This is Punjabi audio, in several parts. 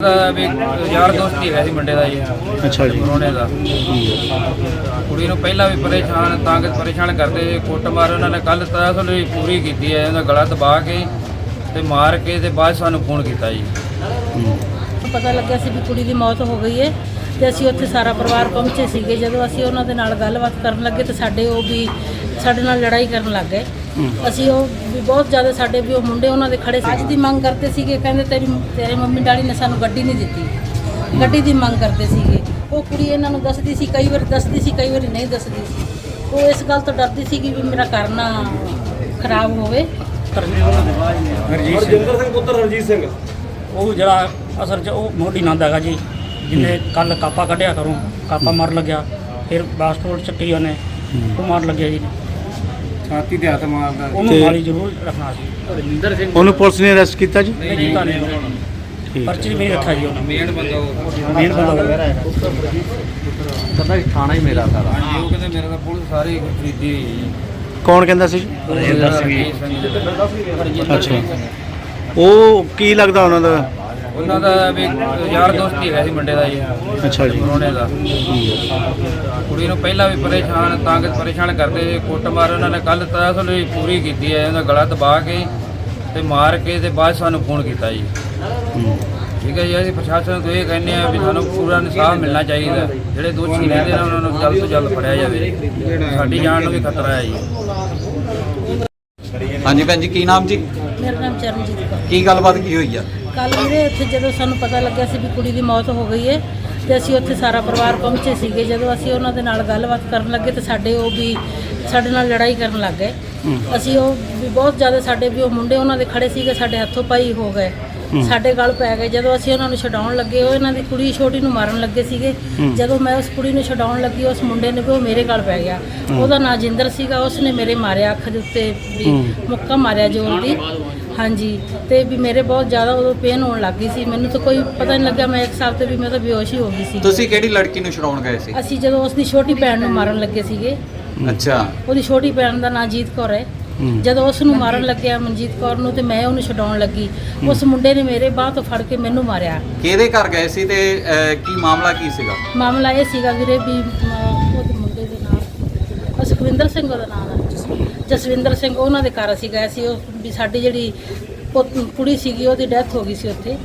ਦਾ ਵੀ ਯਾਰ ਦੋਸਤ ਹੀ ਹੈਗਾ ਸੀ ਮੁੰਡੇ ਦਾ ਜੀ ਅੱਛਾ ਜੀ। ਕਰੋਨੇ ਦਾ। ਕੁੜੀ ਨੂੰ ਪਹਿਲਾਂ ਵੀ ਪਰੇਸ਼ਾਨ ਤੰਗ ਪਰੇਸ਼ਾਨ ਕਰਦੇ ਸੀ ਕੁੱਟਮਾਰ ਉਹਨਾਂ ਨੇ ਕੱਲ ਤਸਲ ਵੀ ਪੂਰੀ ਕੀਤੀ ਹੈ ਉਹਦਾ ਗਲਾ ਦਬਾ ਕੇ ਤੇ ਮਾਰ ਕੇ ਤੇ ਬਾਅਦ 'ਚ ਸਾਨੂੰ ਫੋਨ ਕੀਤਾ ਜੀ। ਪਤਾ ਲੱਗਿਆ ਸੀ ਵੀ ਕੁੜੀ ਦੀ ਮੌਤ ਹੋ ਗਈ ਹੈ ਤੇ ਅਸੀਂ ਉੱਥੇ ਸਾਰਾ ਪਰਿਵਾਰ ਪਹੁੰਚੇ ਸੀਗੇ। ਜਦੋਂ ਅਸੀਂ ਉਹਨਾਂ ਦੇ ਨਾਲ ਗੱਲਬਾਤ ਕਰਨ ਲੱਗੇ ਤੇ ਸਾਡੇ ਉਹ ਵੀ ਸਾਡੇ ਨਾਲ ਲੜਾਈ ਕਰਨ ਲੱਗ ਗਏ। ਅਸੀਂ ਉਹ ਵੀ ਬਹੁਤ ਜ਼ਿਆਦਾ ਸਾਡੇ ਵੀ ਉਹ ਮੁੰਡੇ ਉਹਨਾਂ ਦੇ ਖੜੇ ਸੀ। ਅੱਜ ਦੀ ਮੰਗ ਕਰਦੇ ਸੀਗੇ ਕਹਿੰਦੇ ਤੇਰੀ ਤੇਰੇ ਮੰਮੀ ਡੈਡੀ ਨੇ ਸਾਨੂੰ ਗੱਡੀ ਨਹੀਂ ਦਿੱਤੀ। ਗੱਡੀ ਦੀ ਮੰਗ ਕਰਦੇ ਸੀਗੇ। ਉਹ ਕੁੜੀ ਇਹਨਾਂ ਨੂੰ ਦੱਸਦੀ ਸੀ ਕਈ ਵਾਰ ਦੱਸਦੀ ਸੀ ਕਈ ਵਾਰੀ ਨਹੀਂ ਦੱਸਦੀ ਸੀ। ਉਹ ਇਸ ਗੱਲ ਤੋਂ ਡਰਦੀ ਸੀ ਕਿ ਵੀ ਮੇਰਾ ਘਰ ਨਾ ਖਰਾਬ ਹੋਵੇ। ਹਰਜਿੰਦਰ ਸਿੰਘ ਪੁੱਤਰ ਹਰਜੀਤ ਸਿੰਘ। ਉਹ ਜਿਹੜਾ ਅਸਲ 'ਚ ਉਹ ਮੋਢੀ ਨੰਦ ਹੈਗਾ ਜੀ ਜਿਹਨੇ ਕੱਲ ਕਾਪਾ ਕੱਢਿਆ ਕਰੂੰ ਕਾਪਾ ਮਾਰ ਲੱਗਿਆ। ਫਿਰ ਬਾਸਟੋਲ ਚੱਕੀ ਉਹਨੇ ਉਹ ਮਾਰ ਲੱਗਿਆ ਜੀ। ਛਾਤੀ ਤੇ ਹੱਥ ਮਾਰਦਾ ਉਹਨੂੰ ਤੇ- ਮਾਰੀ ਜ਼ਰੂਰ ਰੱਖਣਾ ਸੀ। ਰਜਿੰਦਰ ਸਿੰਘ ਉਹਨੂੰ ਪੁਲਿਸ ਨੇ ਅਰੈਸਟ ਕੀਤਾ ਜੀ? ਨਹੀਂ ਕੀਤਾ ਨਹੀਂ ਠੀਕ ਪਰਚੀ ਵੀ ਨਹੀਂ ਰੱਖਿਆ ਜੀ ਉਹਨੇ। ਮੇਨ ਬੰਦਾ ਉਹ। ਮੇਨ ਬੰਦਾ ਉਹ। ਹਾਂਜੀ ਉਹ ਕਹਿੰਦੇ ਮੇਰੇ ਤਾਂ ਪੁਲਿਸ ਸਾਰੀ ਖਰੀਦੀ ਹੋਈ ਜੀ। ਕੌਣ ਕਹਿੰਦਾ ਸੀ? ਰਜਿੰਦਰ ਸਿੰਘ ਅੱਛਾ ਉਹ ਕੀ ਲੱਗਦਾ ਉਹਨਾਂ ਦਾ? ਉਹਨਾਂ ਦਾ ਵੀ ਯਾਰ ਦੋਸਤ ਹੀ ਸੀ ਮੁੰਡੇ ਦਾ ਜੀ ਅੱਛਾ ਜੀ। ਕਰੋਨੇ ਦਾ। ਕੁੜੀ ਨੂੰ ਪਹਿਲਾਂ ਵੀ ਪਰੇਸ਼ਾਨ ਤੰਗ ਪਰੇਸ਼ਾਨ ਕਰਦੇ ਸੀ ਕੁੱਟਮਾਰ ਉਹਨਾਂ ਨੇ ਕੱਲ ਤਸਲ ਵੀ ਪੂਰੀ ਕੀਤੀ ਹੈ ਉਹਦਾ ਗਲਾ ਦਬਾ ਕੇ ਤੇ ਮਾਰ ਕੇ ਤੇ ਬਾਅਦ ਸਾਨੂੰ ਫੋਨ ਕੀਤਾ ਜੀ। ਠੀਕ ਹੈ ਜੀ ਅਸੀਂ ਪ੍ਰਸ਼ਾਸਨ ਤੋਂ ਇਹ ਕਹਿੰਦੇ ਆ ਵੀ ਸਾਨੂੰ ਪੂਰਾ ਇਨਸਾਫ ਮਿਲਣਾ ਚਾਹੀਦਾ ਜਿਹੜੇ ਦੋਸ਼ੀ ਰਹਿੰਦੇ ਨੇ ਉਹਨਾਂ ਨੂੰ ਜਲਦ ਤੋਂ ਜਲਦ ਫੜਿਆ ਜਾਵੇ। ਸਾਡੀ ਜਾਨ ਨੂੰ ਵੀ ਖਤਰਾ ਹੈ ਜੀ। ਹਾਂਜੀ ਭੈਣ ਜੀ ਕੀ ਨਾਮ ਜੀ? ਮੇਰਾ ਨਾਮ ਚਰਨਜੀਤ ਕੌਰ। ਕੀ ਗੱਲਬਾਤ ਕੀ ਹੋਈ ਆ? ਕੱਲ ਵੀਰੇ ਉੱਥੇ ਜਦੋਂ ਸਾਨੂੰ ਪਤਾ ਲੱਗਿਆ ਸੀ ਵੀ ਕੁੜੀ ਦੀ ਮੌਤ ਹੋ ਗਈ ਹੈ ਤੇ ਅਸੀਂ ਉੱਥੇ ਸਾਰਾ ਪਰਿਵਾਰ ਪਹੁੰਚੇ ਸੀਗੇ। ਜਦੋਂ ਅਸੀਂ ਉਹਨਾਂ ਦੇ ਨਾਲ ਗੱਲਬਾਤ ਕਰਨ ਲੱਗੇ ਤੇ ਸਾਡੇ ਉਹ ਵੀ ਸਾਡੇ ਨਾਲ ਲੜਾਈ ਕਰਨ ਲੱਗ ਗਏ। ਅਸੀਂ ਉਹ ਵੀ ਬਹੁਤ ਜ਼ਿਆਦਾ ਸਾਡੇ ਵੀ ਉਹ ਮੁੰਡੇ ਉਹਨਾਂ ਦੇ ਖੜੇ ਸੀਗੇ ਸਾਡੇ ਹੱਥੋਂ ਪਾਈ ਹੋ ਗਏ। ਸਾਡੇ ਗਲ ਪੈ ਗਏ। ਜਦੋਂ ਅਸੀਂ ਉਹਨਾਂ ਨੂੰ ਛਡਾਉਣ ਲੱਗੇ ਉਹ ਇਹਨਾਂ ਦੀ ਕੁੜੀ ਛੋਟੀ ਨੂੰ ਮਾਰਨ ਲੱਗੇ ਸੀਗੇ। ਜਦੋਂ ਮੈਂ ਉਸ ਕੁੜੀ ਨੂੰ ਛਡਾਉਣ ਲੱਗੀ ਉਸ ਮੁੰਡੇ ਨੇ ਵੀ ਉਹ ਮੇਰੇ ਗਲ ਪੈ ਗਿਆ। ਉਹਦਾ ਨਾਂ ਜਿੰਦਰ ਸੀਗਾ ਉਸਨੇ ਮੇਰੇ ਮਾਰਿਆ ਅੱਖ ਦੇ ਉੱਤੇ ਵੀ ਮੁੱਕਾ ਮਾਰਿਆ ਜ਼ੋਰ ਦੀ। ਹਾਂਜੀ ਤੇ ਵੀ ਮੇਰੇ ਬਹੁਤ ਜ਼ਿਆਦਾ ਉਦੋਂ ਪੇਨ ਹੋਣ ਲੱਗ ਗਈ ਸੀ। ਮੈਨੂੰ ਤਾਂ ਕੋਈ ਪਤਾ ਨਹੀਂ ਲੱਗਾ ਮੈਂ ਇੱਕ ਸਾਲ ਤੇ ਵੀ ਮੈਂ ਤਾਂ ਬੇਹੋਸ਼ ਹੀ ਹੋ ਗਈ ਸੀ। ਤੁਸੀਂ ਕਿਹੜੀ ਲੜਕੀ ਨੂੰ ਛਡਾਉਣ ਗਏ ਸੀ? ਅਸੀਂ ਜਦੋਂ ਉਸ ਦੀ ਛੋਟੀ ਭੈਣ ਨੂੰ ਮਾਰਨ ਲੱਗੇ ਸੀਗੇ। ਅੱਛਾ। ਉਹਦੀ ਛੋਟੀ ਭੈਣ ਦਾ ਨਾਂ ਜੀਤ ਕੌਰ ਹੈ। ਜਦੋਂ ਉਸ ਨੂੰ ਮਾਰਨ ਲੱਗਿਆ ਮਨਜੀਤ ਕੌਰ ਨੂੰ ਤੇ ਮੈਂ ਉਹਨੂੰ ਛਡਾਉਣ ਲੱਗੀ। ਉਸ ਮੁੰਡੇ ਨੇ ਮੇਰੇ ਬਾਹ ਤੋਂ ਫੜ ਕੇ ਮੈਨੂੰ ਮਾਰਿਆ। ਕਿਹਦੇ ਘਰ ਗਏ ਸੀ ਤੇ ਅਹ, ਕੀ ਮਾਮਲਾ ਕੀ ਸੀਗਾ? ਮਾਮਲਾ ਇਹ ਸੀਗਾ ਵੀਰੇ ਵੀ ਅਮ, ਉਹਦੇ ਮੁੰਡੇ ਦੇ ਨਾਮ ਸੁਖਵਿੰਦਰ ਸਿੰਘ ਉਹਦਾ ਨਾਮ ਹੈ। ਜਸਵਿੰਦਰ ਸਿੰਘ ਉਹਨਾਂ ਦੇ ਘਰ ਅਸੀਂ ਗਏ ਸੀ ਉਹ ਵੀ ਸਾਡੀ ਜਿਹੜੀ ਪੁੱਤ- ਕੁੜੀ ਸੀਗੀ ਉਹਦੀ ਡੈਥ ਹੋ ਗਈ ਸੀ ਉੱਥੇ।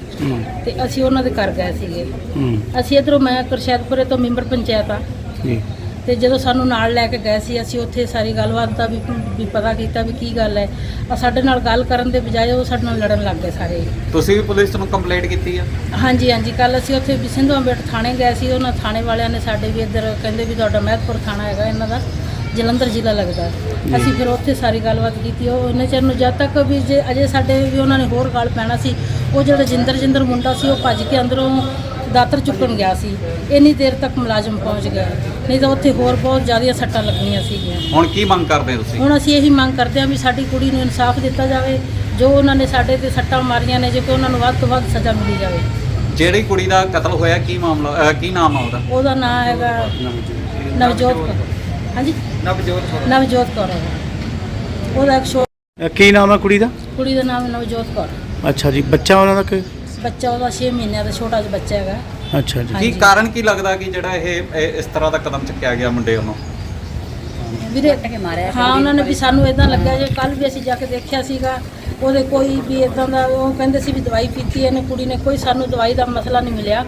ਤੇ ਅਸੀਂ ਉਹਨਾਂ ਦੇ ਘਰ ਗਏ ਸੀਗੇ। ਹੂੰ। ਅਸੀਂ ਇਧਰੋਂ ਮੈਂ ਕੁਰਸ਼ੈਦਪੁਰੇ ਤੋਂ ਮੈਂਬਰ ਪੰਚਾਇਤ ਆ। ਜੀ। ਤੇ ਜਦੋਂ ਸਾਨੂੰ ਨਾਲ ਲੈ ਕੇ ਗਏ ਸੀ ਅਸੀਂ ਉੱਥੇ ਸਾਰੀ ਗੱਲਬਾਤ ਦਾ ਵੀ ਵੀ ਪਤਾ ਕੀਤਾ ਵੀ ਕੀ ਗੱਲ ਹੈ। ਆ ਸਾਡੇ ਨਾਲ ਗੱਲ ਕਰਨ ਦੇ ਬਜਾਏ ਉਹ ਸਾਡੇ ਨਾਲ ਲੜਨ ਲੱਗ ਗਏ ਸਾਰੇ। ਤੁਸੀਂ ਵੀ ਪੁਲਿਸ ਨੂੰ ਕੰਪਲੇਂਟ ਕੀਤੀ ਆ? ਹਾਂਜੀ ਹਾਂਜੀ। ਕੱਲ ਅਸੀਂ ਉੱਥੇ ਵੀ ਸਿੰਧੂ ਅੰਬੇਡ ਥਾਣੇ ਗਏ ਸੀ। ਉਹਨਾਂ ਥਾਣੇ ਵਾਲਿਆਂ ਨੇ ਸਾਡੇ ਵੀ ਇੱਧਰ ਕਹਿੰਦੇ ਵੀ ਤੁਹਾਡਾ ਮਹਿਤਪੁਰ ਥਾਣਾ ਹੈਗਾ ਇਹਨਾਂ ਦਾ। ਜਲੰਧਰ ਜ਼ਿਲ੍ਹਾ ਲੱਗਦਾ। ਅਸੀਂ ਫਿਰ ਉੱਥੇ ਸਾਰੀ ਗੱਲਬਾਤ ਕੀਤੀ। ਉਹ ਇੰਨੇ ਚਿਰ ਨੂੰ ਜਦ ਤੱਕ ਵੀ ਜੇ ਅਜੇ ਸਾਡੇ ਵੀ ਉਹਨਾਂ ਨੇ ਹੋਰ ਗੱਲ ਪੈਣਾ ਸੀ ਉਹ ਜਿਹੜਾ ਜਿੰਦਰ ਜਿੰਦਰ ਮੁੰਡਾ ਸੀ ਉਹ ਭੱਜ ਕੇ ਅੰਦਰੋਂ ਦਾਤਰ ਚੁੱਕਣ ਗਿਆ ਸੀ। ਇੰਨੀ ਦੇਰ ਤੱਕ ਮੁਲਾਜ਼ਮ ਪਹੁੰਚ ਗਿਆ। ਨਹੀਂ ਤਾਂ ਉੱਥੇ ਹੋਰ ਬਹੁਤ ਜ਼ਿਆਦੀਆਂ ਸੱਟਾਂ ਲੱਗਣੀਆਂ ਸੀਗੀਆਂ। ਹੁਣ ਕੀ ਮੰਗ ਕਰਦੇ ਤੁਸੀਂ? ਹੁਣ ਅਸੀਂ ਇਹੀ ਮੰਗ ਕਰਦੇ ਹਾਂ ਵੀ ਸਾਡੀ ਕੁੜੀ ਨੂੰ ਇਨਸਾਫ ਦਿੱਤਾ ਜਾਵੇ। ਜੋ ਉਹਨਾਂ ਨੇ ਸਾਡੇ ਤੇ ਸੱਟਾਂ ਮਾਰੀਆਂ ਨੇ ਜੇ ਕਿ ਉਹਨਾਂ ਨੂੰ ਵੱਧ ਤੋਂ ਵੱਧ ਸਜ਼ਾ ਮਿਲੀ ਜਾਵੇ। ਜਿਹੜੀ ਕੁੜੀ ਦਾ ਕਤਲ ਹੋਇਆ ਕੀ ਮਾਮਲਾ ਕੀ ਨਾਮ ਆ ਉਹਦਾ? ਉਹਦਾ ਨਾਮ ਹੈਗਾ ਨਵਜੋਤ। ਹਾਂਜੀ। ਨਵਜੋਤ ਨਵਜੋਤ ਕੌਰ ਹੈ। ਉਹਦਾ ਇੱਕ ਛੋ- ਅ, ਕੀ ਨਾਮ ਹੈ ਕੁੜੀ ਦਾ? ਕੁੜੀ ਦਾ ਨਾਮ ਨਵਜੋਤ ਕੌਰ। ਅੱਛਾ ਜੀ ਬੱਚਾ ਉਹਨਾਂ ਦਾ ਕਿ ਬੱਚਾ ਉਹਦਾ 6 ਮਹੀਨਿਆਂ ਦਾ ਛੋਟਾ ਜਿਹਾ ਬੱਚਾ ਹੈਗਾ। ਅੱਛਾ ਜੀ। ਕੀ ਹਾਂਜੀ। ਕਾਰਨ ਕੀ ਲੱਗਦਾ ਕਿ ਜਿਹੜਾ ਇਹ ਇਹ ਇਸ ਤਰ੍ਹਾਂ ਦਾ ਕਦਮ ਚੱਕਿਆ ਗਿਆ ਮੁੰਡੇ ਵੱਲੋਂ? ਵੀਰੇ ਹਾਂ ਉਹਨਾਂ ਨੇ ਵੀ ਸਾਨੂੰ ਇਦਾਂ ਲੱਗਿਆ ਜੇ ਕੱਲ ਵੀ ਅਸੀਂ ਜਾ ਕੇ ਦੇਖਿਆ ਸੀਗਾ ਉਹਦੇ ਕੋਈ ਵੀ ਇਦਾਂ ਦਾ ਉਹ ਕਹਿੰਦੇ ਸੀ ਵੀ ਦਵਾਈ ਪੀਤੀ ਇਹਨੇ ਕੁੜੀ ਨੇ ਕੋਈ ਸਾਨੂੰ ਦਵਾਈ ਦਾ ਮਸਲਾ ਨਹੀਂ ਮਿਲਿਆ।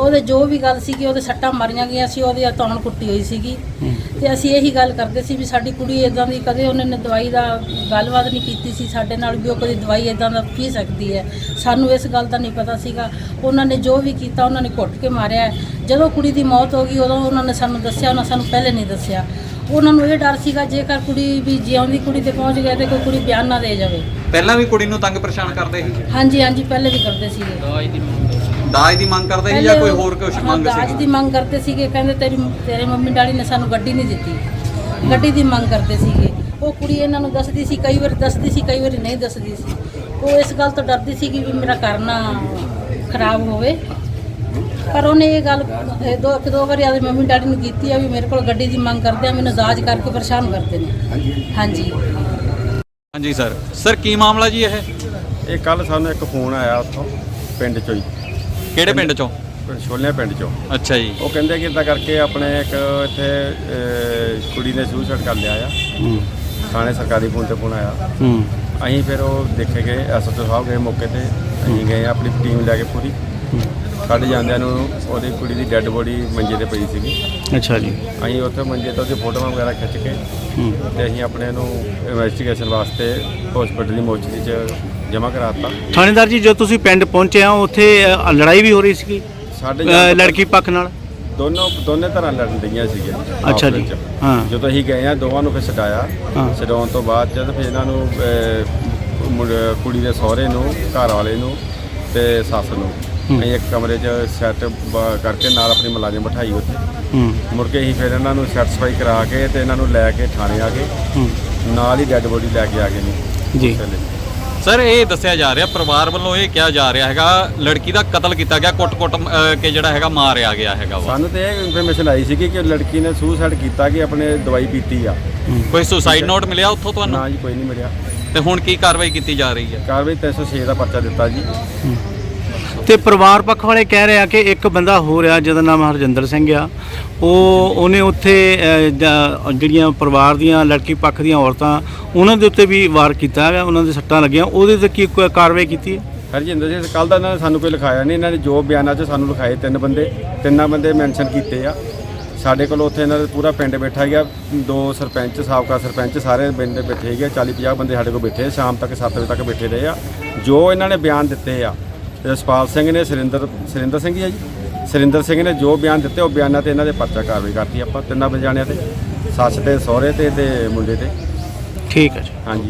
ਉਹਦੇ ਜੋ ਵੀ ਗੱਲ ਸੀਗੀ ਉਹਦੇ ਸੱਟਾਂ ਮਾਰੀਆਂ ਗਈਆਂ ਸੀ ਉਹਦੀ ਤੌਣ ਕੁੱਟੀ ਹੋਈ ਸੀਗੀ। ਤੇ ਅਸੀਂ ਇਹੀ ਗੱਲ ਕਰਦੇ ਸੀ ਵੀ ਸਾਡੀ ਕੁੜੀ ਇਦਾਂ ਦੀ ਕਦੇ ਉਹਨੇ ਨੇ ਦਵਾਈ ਦਾ ਗੱਲਬਾਤ ਨਹੀਂ ਕੀਤੀ ਸੀ ਸਾਡੇ ਨਾਲ ਵੀ ਉਹ ਕਦੀ ਦਵਾਈ ਇਦਾਂ ਦਾ ਪੀ ਸਕਦੀ ਹੈ। ਸਾਨੂੰ ਇਸ ਗੱਲ ਦਾ ਨਹੀਂ ਪਤਾ ਸੀਗਾ। ਉਹਨਾਂ ਨੇ ਜੋ ਵੀ ਕੀਤਾ ਉਹਨਾਂ ਨੇ ਘੁੱਟ ਕੇ ਮਾਰਿਆ। ਜਦੋਂ ਕੁੜੀ ਦੀ ਮੌਤ ਹੋ ਗਈ ਉਦੋਂ ਉਹਨਾਂ ਨੇ ਸਾਨੂੰ ਦੱਸਿਆ ਉਹਨਾਂ ਸਾਨੂੰ ਪਹਿਲੇ ਨਹੀਂ ਦੱਸਿਆ। ਉਹਨਾਂ ਨੂੰ ਇਹ ਡਰ ਸੀਗਾ ਜੇਕਰ ਕੁੜੀ ਵੀ ਜਿਉਂਦੀ ਕੁੜੀ ਤੇ ਪਹੁੰਚ ਗਿਆ ਤੇ ਕੋਈ ਕੁੜੀ ਬਿਆਨ ਨਾ ਦੇ ਜਾਵੇ। ਪਹਿਲਾਂ ਵੀ ਕੁੜੀ ਨੂੰ ਤੰਗ ਪਰੇਸ਼ਾਨ ਕਰਦੇ ਸੀ? ਹਾਂਜੀ ਹਾਂਜੀ ਪਹਿਲੇ ਵੀ ਕਰਦੇ ਸੀਗੇ। ਦਾਜ ਦੀ ਮੰਗ ਕਰਦੇ ਸੀ ਜਾਂ ਕੋਈ ਹੋਰ ਕੁਝ ਮੰਗ ਦਾਜ ਸੀ ਦੀ ਮੰਗ ਕਰਦੇ ਸੀਗੇ ਕਹਿੰਦੇ ਤੇਰੀ ਤੇਰੇ ਮੰਮੀ ਡੈਡੀ ਨੇ ਸਾਨੂੰ ਗੱਡੀ ਨਹੀਂ ਦਿੱਤੀ। ਗੱਡੀ ਦੀ ਮੰਗ ਕਰਦੇ ਸੀਗੇ। ਉਹ ਕੁੜੀ ਇਹਨਾਂ ਨੂੰ ਦੱਸਦੀ ਸੀ ਕਈ ਵਾਰੀ ਦੱਸਦੀ ਸੀ ਕਈ ਵਾਰੀ ਨਹੀਂ ਦੱਸਦੀ ਸੀ। ਉਹ ਇਸ ਗੱਲ ਤੋਂ ਡਰਦੀ ਸੀ ਕਿ ਵੀ ਮੇਰਾ ਘਰ ਨਾ ਖਰਾਬ ਹੋਵੇ। ਪਰ ਉਹਨੇ ਇਹ ਗੱਲ ਦੋ ਇੱਕ ਦੋ ਵਾਰੀ ਆਦੇ ਮੰਮੀ ਡੈਡੀ ਨੂੰ ਕੀਤੀ ਆ ਵੀ ਮੇਰੇ ਕੋਲ ਗੱਡੀ ਦੀ ਮੰਗ ਕਰਦੇ ਆ ਮੈਨੂੰ ਦਾਜ ਕਰਕੇ ਪਰੇਸ਼ਾਨ ਕਰਦੇ ਨੇ। ਹਾਂਜੀ। ਹਾਂਜੀ। ਸਰ। ਸਰ ਕੀ ਮਾਮਲਾ ਜੀ ਇਹ? ਇਹ ਕੱਲ ਸਾਨੂੰ ਇੱਕ ਫੋਨ ਆਇਆ ਉੱਥੋਂ ਪਿੰਡ ਚੋਂ ਹੀ। ਕਿਹੜੇ ਪਿੰਡ ਚੋਂ? ਛੋਲਿਆਂ ਪਿੰਡ ਚੋਂ। ਅੱਛਾ ਜੀ। ਉਹ ਕਹਿੰਦੇ ਕਿ ਇਦਾਂ ਕਰਕੇ ਆਪਣੇ ਇੱਕ ਇੱਥੇ ਅਹ, ਕੁੜੀ ਨੇ ਸੁਸਾਈਡ ਕਰ ਲਿਆ ਆ। ਹੂੰ। ਥਾਣੇ ਸਰਕਾਰੀ ਫੋਨ ਤੇ ਫੋਨ ਆਇਆ। ਹੂੰ। ਅਸੀਂ ਫਿਰ ਉਹ ਦੇਖੇ ਗਏ ਐਸਐਚਓ ਸਾਹਿਬ ਗਏ ਮੌਕੇ ਤੇ। ਅਸੀਂ ਗਏ ਆਪਣੀ ਟੀਮ ਲੈ ਕੇ ਪੂਰੀ। ਸਾਡੇ ਜਾਂਦਿਆਂ ਨੂੰ ਉਹਦੀ ਕੁੜੀ ਦੀ ਡੈੱਡ ਬੋਡੀ ਮੰਜੇ ਤੇ ਪਈ ਸੀਗੀ। ਅੱਛਾ ਜੀ। ਅਸੀਂ ਉੱਥੇ ਮੰਜੇ ਤੋਂ ਉਹਦੀ ਫੋਟੋਆਂ ਵਗੈਰਾ ਖਿੱਚ ਕੇ ਹੂੰ। ਤੇ ਅਸੀਂ ਆਪਣੇ ਨੂੰ ਇਨਵੈਸਟੀਗੇਸ਼ਨ ਵਾਸਤੇ ਹਸਪੀਟਲ ਦੀ ਮੋਚਰੀ 'ਚ ਜਮ੍ਹਾਂ ਕਰਾਤਾ। ਥਾਣੇਦਾਰ ਜੀ ਜਦੋਂ ਤੁਸੀਂ ਪਿੰਡ ਪਹੁੰਚੇ ਆ ਉੱਥੇ ਅ, ਲੜਾਈ ਵੀ ਹੋ ਰਹੀ ਸੀਗੀ? ਸਾਡੇ ਅ, ਲੜਕੀ ਪੱਖ ਨਾਲ? ਦੋਨੋਂ ਦੋਨੇ ਤਰ੍ਹਾਂ ਲੜਨ ਡਈਆਂ ਸੀਗੀਆਂ। ਅੱਛਾ ਆਪਸ ਜੀ। ਵਿੱਚ। ਹਾਂ। ਜਦੋਂ ਅਸੀਂ ਗਏ ਆ ਦੋਵਾਂ ਨੂੰ ਫਿਰ ਛਡਾਇਆ। ਹਾਂ। ਛਡਾਉਣ ਤੋਂ ਬਾਅਦ ਜਦ ਫਿਰ ਇਹਨਾਂ ਨੂੰ ਅਹ, ਕੁੜੀ ਦੇ ਸਹੁਰੇ ਨੂੰ ਘਰ ਵਾਲੇ ਨੂੰ ਤੇ ਸੱਸ ਨੂੰ। ਅਸੀਂ ਇੱਕ ਕਮਰੇ 'ਚ ਸੈੱਟ ਕਰਕੇ ਨਾਲ ਆਪਣੀ ਮੁਲਾਜ਼ਮ ਬਿਠਾਈ ਉੱਥੇ। ਹੂੰ। ਮੁੜ ਕੇ ਅਸੀਂ ਫਿਰ ਇਹਨਾਂ ਨੂੰ ਸੈਟੀਸਫਾਈ ਕਰਾ ਕੇ ਤੇ ਇਹਨਾਂ ਨੂੰ ਲੈ ਕੇ ਥਾਣੇ ਆ ਗਏ। ਹੂੰ। ਨਾਲ ਹੀ ਡੈੱਡ ਬੋਡੀ ਲੈ ਕੇ ਆ ਗਏ ਨੇ। ਜੀ। ਚਲੇ। ਸਰ ਇਹ ਦੱਸਿਆ ਜਾ ਰਿਹਾ ਪਰਿਵਾਰ ਵੱਲੋਂ ਇਹ ਕਿਹਾ ਜਾ ਰਿਹਾ ਹੈਗਾ ਲੜਕੀ ਦਾ ਕਤਲ ਕੀਤਾ ਗਿਆ ਕੁੱਟ-ਕੁੱਟ ਕੇ ਜਿਹੜਾ ਹੈਗਾ ਮਾਰਿਆ ਗਿਆ ਹੈਗਾ ਵਾ। ਸਾਨੂੰ ਤੇ ਇਹ ਇਨਫੋਰਮੇਸ਼ਨ ਆਈ ਸੀਗੀ ਕਿ ਲੜਕੀ ਨੇ ਸੁਸਾਈਡ ਕੀਤਾ ਕਿ ਆਪਣੇ ਦਵਾਈ ਪੀਤੀ ਆ। ਕੋਈ ਸੁਸਾਈਡ ਨੋਟ ਮਿਲਿਆ ਉੱਥੋਂ ਤੁਹਾਨੂੰ? ਨਾ ਜੀ ਕੋਈ ਨਹੀਂ ਮਿਲਿਆ। ਤੇ ਹੁਣ ਕੀ ਕਾਰਵਾਈ ਕੀਤੀ ਜਾ ਰਹੀ ਹੈ? ਕਾਰਵਾਈ 306 ਦਾ ਪਰਚਾ ਦਿੱਤਾ ਜੀ। ਤੇ ਪਰਿਵਾਰ ਪੱਖ ਵਾਲੇ ਕਹਿ ਰਹੇ ਆ ਕਿ ਇੱਕ ਬੰਦਾ ਹੋ ਰਿਹਾ ਜਿਹਦਾ ਨਾਮ ਹਰਜਿੰਦਰ ਸਿੰਘ ਆ। ਉਹ ਉਹਨੇ ਉੱਥੇ ਅ, ਜਿਹੜੀਆਂ ਪਰਿਵਾਰ ਦੀਆਂ ਲੜਕੀ ਪੱਖ ਦੀਆਂ ਔਰਤਾਂ ਉਹਨਾਂ ਦੇ ਉੱਤੇ ਵੀ ਵਾਰ ਕੀਤਾ ਹੈਗਾ ਉਹਨਾਂ ਦੇ ਸੱਟਾਂ ਲੱਗੀਆਂ। ਉਹਦੇ ਤੇ ਕੀ ਕੋਈ ਕਾਰਵਾਈ ਕੀਤੀ ਹੈ? ਹਰਜਿੰਦਰ ਸਿੰਘ ਕੱਲ ਦਾ ਇਹਨਾਂ ਨੇ ਸਾਨੂੰ ਕੋਈ ਲਿਖਾਇਆ ਨਹੀਂ। ਇਹਨਾਂ ਨੇ ਜੋ ਬਿਆਨਾਂ 'ਚ ਸਾਨੂੰ ਲਿਖਾਏ ਤਿੰਨ ਬੰਦੇ ਤਿੰਨਾਂ ਬੰਦੇ ਮੈਂਸ਼ਨ ਕੀਤੇ ਆ। ਸਾਡੇ ਕੋਲ ਉੱਥੇ ਇਹਨਾਂ ਦਾ ਪੂਰਾ ਪਿੰਡ ਬੈਠਾ ਗਿਆ। ਦੋ ਸਰਪੰਚ ਸਾਬਕਾ ਸਰਪੰਚ ਸਾਰੇ ਪਿੰਡ ਬੈਠੇ ਗਏ 40 50 ਬੰਦੇ ਸਾਡੇ ਕੋਲ ਬੈਠੇ ਸ਼ਾਮ ਤੱਕ 7 ਵਜੇ ਤੱਕ ਬੈਠੇ ਰਹੇ ਆ। ਜੋ ਇਹਨਾਂ ਨੇ ਬਿਆਨ ਦਿੱਤੇ ਆ ਰਸਪਾਲ ਸਿੰਘ ਨੇ ਸੁਰਿੰਦਰ ਸੁਰਿੰਦਰ ਸਿੰਘ ਹੀ ਆ ਜੀ। ਸੁਰਿੰਦਰ ਸਿੰਘ ਨੇ ਜੋ ਬਿਆਨ ਦਿੱਤੇ ਉਹ ਬਿਆਨਾਂ ਤੇ ਇਹਨਾਂ ਦੇ ਪਰਚਾ ਕਾਰਵਾਈ ਕਰਤੀ ਆਪਾਂ ਤਿੰਨਾਂ ਬੰਜਾਣਿਆਂ ਤੇ ਸੱਸ ਤੇ ਸਹੁਰੇ ਤੇ ਤੇ ਮੁੰਡੇ ਤੇ। ਠੀਕ ਹੈ ਜੀ। ਹਾਂਜੀ।